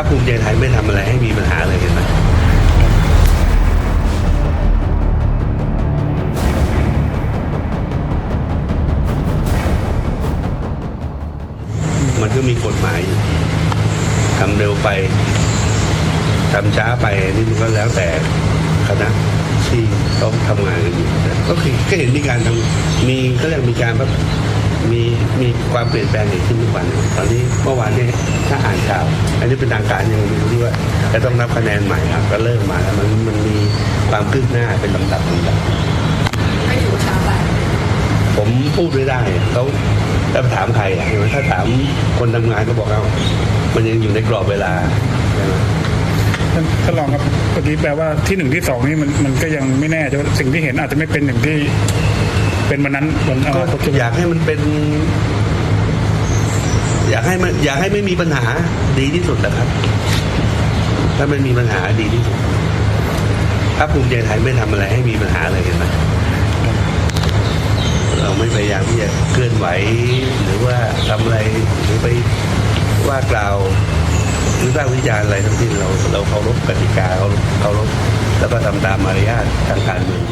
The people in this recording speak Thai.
รรคภูมิใจไทยไม่ทำอะไรให้มีปัญหาเลยเห็นไหมมันก็มีกฎหมายทำเร็วไปทำช้าไปนี่มันก็แล้วแต่คณะที่ต้องทำงานกันอยู่ก็คือก็เห็นมีการทำมีก็เรียกมีการแบบ มีมีความเปลี่ยนแปลงเกิดขึ้นทุกวัน ตอนนี้เมื่อวานนี้ถ้าอ่านข่าว อันนี้เป็นทางการยังไม่รู้ที่ว่าจะต้องนับคะแนนใหม่ครับก็เริ่มมาแล้วมันมันมีความคืบหน้าเป็นลำดับลำดับไม่ถือว่าช้าไปผมพูดไม่ได้เขาถ้าถามใครอะถ้าถามคนทำงานก็บอกเอามันยังอยู่ในกรอบเวลาท่านรองครับเมื่อกี้แปลว่าที่หนึ่งที่สองนี่มันมันก็ยังไม่แน่จะสิ่งที่เห็นอาจจะไม่เป็นอย่างที่ เป็นวันนั้นวันอก็นาคตใช่ไหมอยากให้มันเป็น อยากให้มัน อยากให้ไม่มีปัญหาดีที่สุดแหละครับ ถ้ามันมีปัญหาดีที่สุดพรรคภูมิใจไทยไม่ทำอะไรให้มีปัญหาเลยเห็นไหมเราไม่พยายามที่จะเคลื่อนไหว หรือว่าทำอะไรหรือไปว่ากล่าว หรือวิพากษ์วิจารณ์อะไรทั้งสิ้นเราเราเคารพกติกาเราเคารพแล้วก็ทำตามมารยาททางการเมือง